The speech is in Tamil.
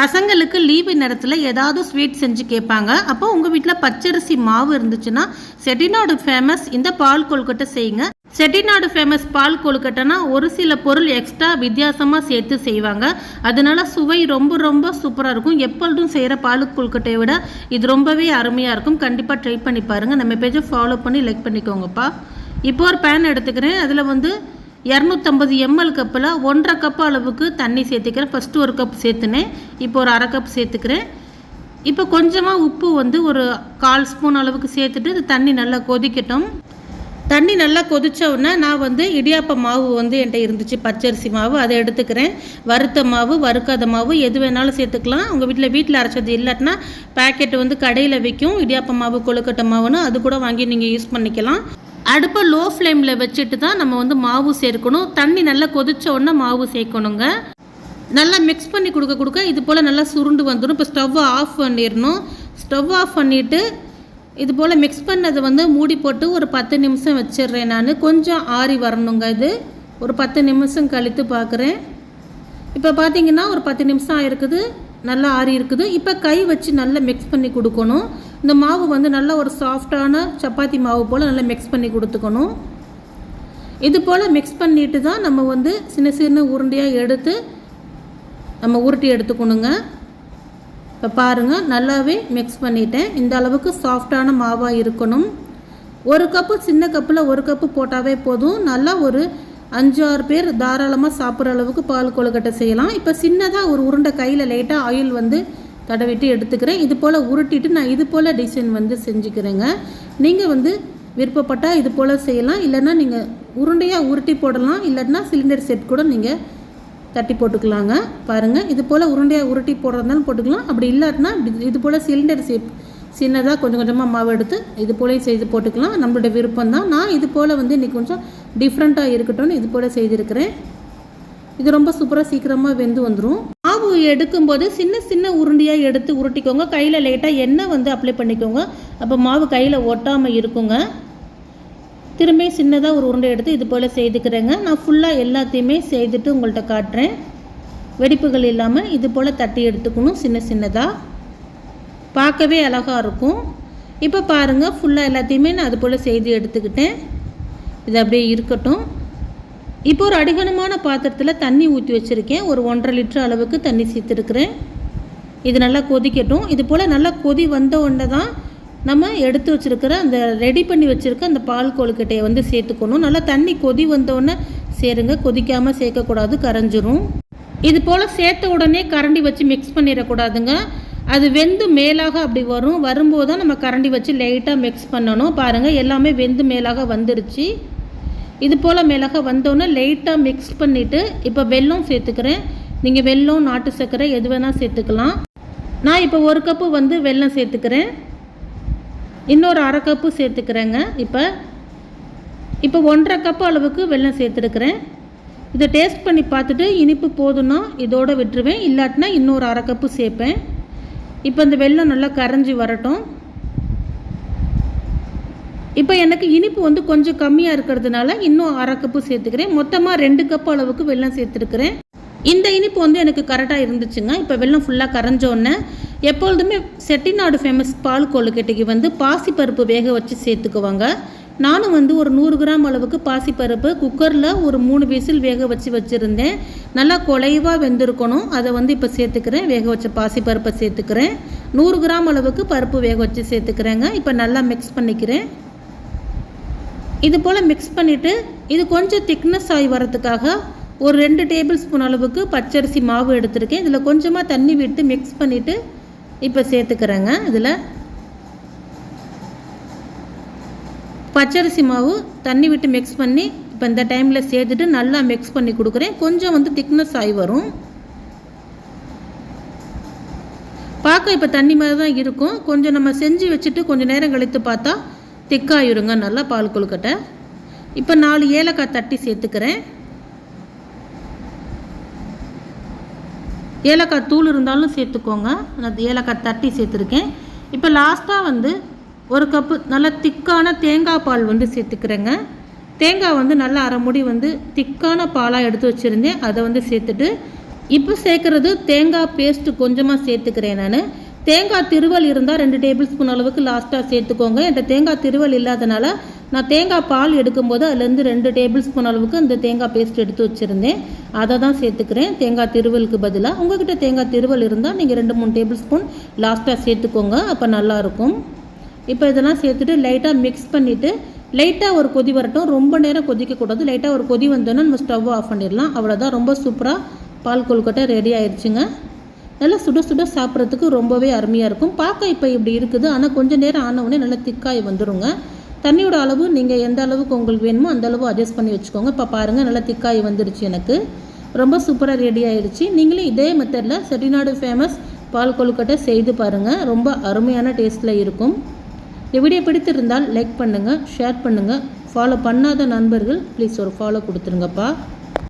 பசங்களுக்கு லீவு நேரத்தில் ஏதாவது ஸ்வீட் செஞ்சு கேட்பாங்க. அப்போ உங்கள் வீட்டில் பச்சரிசி மாவு இருந்துச்சுன்னா செட்டிநாடு ஃபேமஸ் இந்த பால் கொழுக்கட்டை செய்யுங்க. செட்டிநாடு ஃபேமஸ் பால் கொழுக்கட்டைனா ஒரு சில பொருள் எக்ஸ்ட்ரா வித்தியாசமாக சேர்த்து செய்வாங்க. அதனால சுவை ரொம்ப ரொம்ப சூப்பராக இருக்கும். எப்பொழுதும் செய்கிற பால் கொழுக்கட்டையை விட இது ரொம்பவே அருமையாக இருக்கும். கண்டிப்பாக ட்ரை பண்ணி பாருங்கள் நம்ம பேஜை ஃபாலோ பண்ணி லைக் பண்ணிக்கோங்கப்பா. இப்போ ஒரு பேன் எடுத்துக்கிறேன். அதில் வந்து இரநூத்தம்பது எம்எல் கப்பில் ஒன்றரை கப் அளவுக்கு தண்ணி சேர்த்துக்கிறேன். ஃபஸ்ட்டு ஒரு கப் சேர்த்துனேன். இப்போ ஒரு அரை கப் சேர்த்துக்கிறேன். இப்போ கொஞ்சமாக உப்பு வந்து ஒரு கால் ஸ்பூன் அளவுக்கு சேர்த்துட்டு இது தண்ணி நல்லா கொதிக்கட்டும். தண்ணி நல்லா கொதிச்ச உடனே நான் வந்து இடியாப்ப மாவு வந்து என்கிட்ட இருந்துச்சு. பச்சரிசி மாவு அதை எடுத்துக்கிறேன். வறுத்த மாவு வறுக்காத மாவு எது வேணாலும் சேர்த்துக்கலாம். உங்கள் வீட்டில் வீட்டில் அரைச்சது இல்லாட்டினா பேக்கெட் வந்து கடையில் விற்கும் இடியாப்ப மாவு கொழுக்கட்டை மாவுன்னு அது கூட வாங்கி நீங்கள் யூஸ் பண்ணிக்கலாம். அடுப்பை லோ ஃப்ளேமில் வச்சுட்டு தான் நம்ம வந்து மாவு சேர்க்கணும். தண்ணி நல்லா கொதிச்ச உடனே மாவு சேர்க்கணுங்க. நல்லா மிக்ஸ் பண்ணி கொடுக்க கொடுக்க இது போல் நல்லா சுருண்டு வந்துடும். இப்போ ஸ்டவ்வை ஆஃப் பண்ணிடணும். ஸ்டவ் ஆஃப் பண்ணிவிட்டு இது போல் மிக்ஸ் பண்ணதை வந்து மூடி போட்டு ஒரு பத்து நிமிஷம் வச்சிடுறேன் நான். கொஞ்சம் ஆறி வரணுங்க இது. ஒரு பத்து நிமிஷம் கழித்து பார்க்குறேன் இப்போ பார்த்தீங்கன்னா ஒரு பத்து நிமிஷம் ஆயிருக்குது. நல்லா ஆறி இருக்குது. இப்போ கை வச்சு நல்லா மிக்ஸ் பண்ணி கொடுக்கணும். இந்த மாவு வந்து நல்லா ஒரு சாஃப்டான சப்பாத்தி மாவு போல் நல்லா மிக்ஸ் பண்ணி கொடுத்துக்கணும். இது போல் மிக்ஸ் பண்ணிட்டு தான் நம்ம வந்து சின்ன சின்ன உருண்டையாக எடுத்து நம்ம உருட்டி எடுத்துக்கணுங்க. இப்போ பாருங்கள் நல்லாவே மிக்ஸ் பண்ணிட்டேன். இந்த அளவுக்கு சாஃப்டான மாவாக இருக்கணும். ஒரு கப்பு சின்ன கப்பில் ஒரு கப்பு போட்டாவே போதும். நல்லா ஒரு அஞ்சு ஆறு பேர் தாராளமாக சாப்பிட்ற அளவுக்கு பால் கொழுக்கட்டை செய்யலாம். இப்போ சின்னதாக ஒரு உருண்டை கையில் லைட்டாக ஆயில் வந்து தடவிட்டு எடுத்துக்கிறேன். இது போல் உருட்டிட்டு நான் இது போல் டிசைன் வந்து செஞ்சுக்கிறேங்க. நீங்கள் வந்து விருப்பப்பட்டால் இது போல் செய்யலாம். இல்லைன்னா நீங்கள் உருண்டையாக உருட்டி போடலாம். இல்லைன்னா சிலிண்டர் செட் கூட நீங்கள் தட்டி போட்டுக்கலாங்க. பாருங்கள் இது போல் உருண்டையாக உருட்டி போடுறதாலும் போட்டுக்கலாம். அப்படி இல்லாட்டினா இது போல் சிலிண்டர் ஷேப் சின்னதாக கொஞ்சம் கொஞ்சமாக மாவு எடுத்து இது போலேயும் செய்து போட்டுக்கலாம். நம்மளோட விருப்பம் தான். நான் இது போல் வந்து இன்றைக்கி கொஞ்சம் டிஃப்ரெண்ட்டாக இருக்கட்டும்னு இது போல் செய்திருக்கிறேன். இது ரொம்ப சூப்பராக சீக்கிரமாக வெந்து வந்துடும் மாவு எடுக்கும்போது சின்ன சின்ன உருண்டையாக எடுத்து உருட்டிக்கோங்க. கையில் லைட்டாக எண்ணெய் வந்து அப்ளை பண்ணிக்கோங்க. அப்போ மாவு கையில் ஒட்டாமல் இருக்குங்க. திரும்பி சின்னதாக ஒரு உருண்டை எடுத்து இது போல் செய்துக்கிறேங்க. நான் ஃபுல்லாக எல்லாத்தையுமே செய்துட்டு உங்கள்கிட்ட காட்டுறேன். வெடிப்புகள் இல்லாமல் இது போல் தட்டி எடுத்துக்கணும் சின்ன சின்னதாக பார்க்கவே அழகாக இருக்கும். இப்போ பாருங்கள் ஃபுல்லாக எல்லாத்தையுமே நான் அது போல் செய்து எடுத்துக்கிட்டேன். இது அப்படியே இருக்கட்டும். இப்போ ஒரு அடிகனமான பாத்திரத்தில் தண்ணி ஊற்றி வச்சுருக்கேன். ஒரு ஒன்றரை லிட்டர் அளவுக்கு தண்ணி சேர்த்துருக்குறேன். இது நல்லா கொதிக்கட்டும். இது போல் நல்லா கொதி வந்த உடனே தான் நம்ம எடுத்து வச்சுருக்கிற அந்த ரெடி பண்ணி வச்சுருக்க அந்த பால் கொழுக்கட்டையை வந்து சேர்த்துக்கணும். நல்லா தண்ணி கொதி வந்தோடனே சேருங்க. கொதிக்காமல் சேர்க்கக்கூடாது. கரைஞ்சிரும். இது போல் சேர்த்த உடனே கரண்டி வச்சு மிக்ஸ் பண்ணிடக்கூடாதுங்க. அது வெந்து மேலாக அப்படி வரும். வரும்போது தான் நம்ம கரண்டி வச்சு லைட்டாக மிக்ஸ் பண்ணணும். பாருங்கள் எல்லாமே வெந்து மேலாக வந்துருச்சு. இது போல் மேலாக வந்தோன்னே லைட்டாக மிக்ஸ் பண்ணிவிட்டு இப்போ வெல்லம் சேர்த்துக்கிறேன். நீங்கள் வெல்லம் நாட்டு சர்க்கரை எது வேணால் சேர்த்துக்கலாம். நான் இப்போ ஒரு கப்பு வந்து வெல்லம் சேர்த்துக்கிறேன். இன்னொரு அரை கப்பு சேர்த்துக்கிறேங்க. இப்போ இப்போ ஒன்றரை கப்பு அளவுக்கு வெல்லம் சேர்த்துருக்குறேன் இதை டேஸ்ட் பண்ணி பார்த்துட்டு இனிப்பு போதும்னா இதோடு விட்டுருவேன். இல்லாட்டினா இன்னொரு அரை கப்பு சேர்ப்பேன். இப்போ இந்த வெல்லம் நல்லா கரைஞ்சி வரட்டும். இப்போ எனக்கு இனிப்பு வந்து கொஞ்சம் கம்மியாக இருக்கிறதுனால இன்னும் அரை கப்பு சேர்த்துக்கிறேன். மொத்தமாக ரெண்டு கப் அளவுக்கு வெள்ளம் சேர்த்துருக்குறேன். இந்த இனிப்பு வந்து எனக்கு கரெக்டாக இருந்துச்சுங்க. இப்போ வெள்ளம் ஃபுல்லாக கரைஞ்சோடனே எப்பொழுதுமே செட்டிநாடு ஃபேமஸ் பால் கொழுக்கட்டைக்கு வந்து பாசிப்பருப்பு வேக வச்சு சேர்த்துக்குவாங்க. நானும் வந்து ஒரு நூறு கிராம் அளவுக்கு பாசிப்பருப்பு குக்கரில் ஒரு மூணு விசில் வேக வச்சு வச்சுருந்தேன். நல்லா குலைவாக வெந்திருக்கணும். அதை வந்து இப்போ சேர்த்துக்கிறேன். வேக வச்ச பாசிப்பருப்பை சேர்த்துக்கிறேன். நூறு கிராம் அளவுக்கு பருப்பு வேக வச்சு சேர்த்துக்கிறேங்க. இப்போ நல்லா மிக்ஸ் பண்ணிக்கிறேன். இது போல் மிக்ஸ் பண்ணிவிட்டு இது கொஞ்சம் திக்னஸ் ஆகி வரதுக்காக ஒரு ரெண்டு டேபிள் ஸ்பூன் அளவுக்கு பச்சரிசி மாவு எடுத்திருக்கேன். இதில் கொஞ்சமாக தண்ணி விட்டு மிக்ஸ் பண்ணிவிட்டு இப்போ சேர்த்துக்கிறேங்க. இதில் பச்சரிசி மாவு தண்ணி விட்டு மிக்ஸ் பண்ணி இப்போ இந்த டைமில் சேர்த்துட்டு நல்லா மிக்ஸ் பண்ணி கொடுக்குறேன். கொஞ்சம் வந்து திக்னஸ் ஆகி வரும். பார்க்க இப்போ தண்ணி மாதிரி தான் இருக்கும். கொஞ்சம் நம்ம செஞ்சு வச்சுட்டு கொஞ்சம் நேரம் கழித்து பார்த்தா திக்காயிருங்க நல்லா பால் கொழுக்கட்டை. இப்போ நாலு ஏலக்காய் தட்டி சேர்த்துக்கிறேன். ஏலக்காய் தூள் இருந்தாலும் சேர்த்துக்கோங்க. நான் ஏலக்காய் தட்டி சேர்த்துருக்கேன். இப்போ லாஸ்ட்டாக வந்து ஒரு கப்பு நல்லா திக்கான தேங்காய் பால் வந்து சேர்த்துக்கிறேங்க. தேங்காய் வந்து நல்லா அரைமுடி வந்து திக்கான பாலாக எடுத்து வச்சுருந்தேன். அதை வந்து சேர்த்துட்டு இப்போ சேர்க்குறது தேங்காய் பேஸ்ட்டு கொஞ்சமாக சேர்த்துக்கிறேன் நான். தேங்காய் திருவல் இருந்தால் ரெண்டு டேபிள் ஸ்பூன் அளவுக்கு லாஸ்ட்டாக சேர்த்துக்கோங்க. என்கிட்ட தேங்காய் திருவல் இல்லாதனால நான் தேங்காய் பால் எடுக்கும்போது அதுலேருந்து ரெண்டு டேபிள் ஸ்பூன் அளவுக்கு அந்த தேங்காய் பேஸ்ட் எடுத்து வச்சுருந்தேன். அதை தான் சேர்த்துக்கிறேன். தேங்காய் திருவலுக்கு பதிலாக உங்ககிட்ட தேங்காய் திருவல் இருந்தால் நீங்கள் ரெண்டு மூணு டேபிள் ஸ்பூன் லாஸ்ட்டாக சேர்த்துக்கோங்க. அப்போ நல்லாயிருக்கும் இப்போ இதெல்லாம் சேர்த்துட்டு லைட்டாக மிக்ஸ் பண்ணிவிட்டு லைட்டாக ஒரு கொதி வரட்டும். ரொம்ப நேரம் கொதிக்கக்கூடாது லைட்டாக ஒரு கொதி வந்தோன்னா நம்ம ஸ்டவ் ஆஃப் பண்ணிடலாம். அவ்வளோதான் ரொம்ப சூப்பராக பால் கொழுக்கட்டை ரெடி ஆயிடுச்சுங்க நல்லா சுட சுட சாப்பிட்றதுக்கு ரொம்பவே அருமையாக இருக்கும். பார்க்க இப்போ இப்படி இருக்குது. ஆனால் கொஞ்சம் நேரம் ஆனவுடனே நல்லா திக்காய் வந்துடுங்க தண்ணியோட அளவு நீங்கள் எந்த அளவுக்கு உங்களுக்கு வேணுமோ அந்த அளவு அட்ஜஸ்ட் பண்ணி வச்சுக்கோங்க. இப்போ பாருங்கள் நல்லா திக்காய் வந்துடுச்சு எனக்கு. ரொம்ப சூப்பராக ரெடி ஆயிடுச்சு நீங்களும் இதே மெத்தடில் செட்டிநாடு ஃபேமஸ் பால் கொழுக்கட்டை செய்து பாருங்கள் ரொம்ப அருமையான டேஸ்ட்டில் இருக்கும். இந்த வீடியோ பிடித்திருந்தால் லைக் பண்ணுங்கள் ஷேர் பண்ணுங்கள் ஃபாலோ பண்ணாத நண்பர்கள் ப்ளீஸ் ஒரு ஃபாலோ கொடுத்துருங்கப்பா.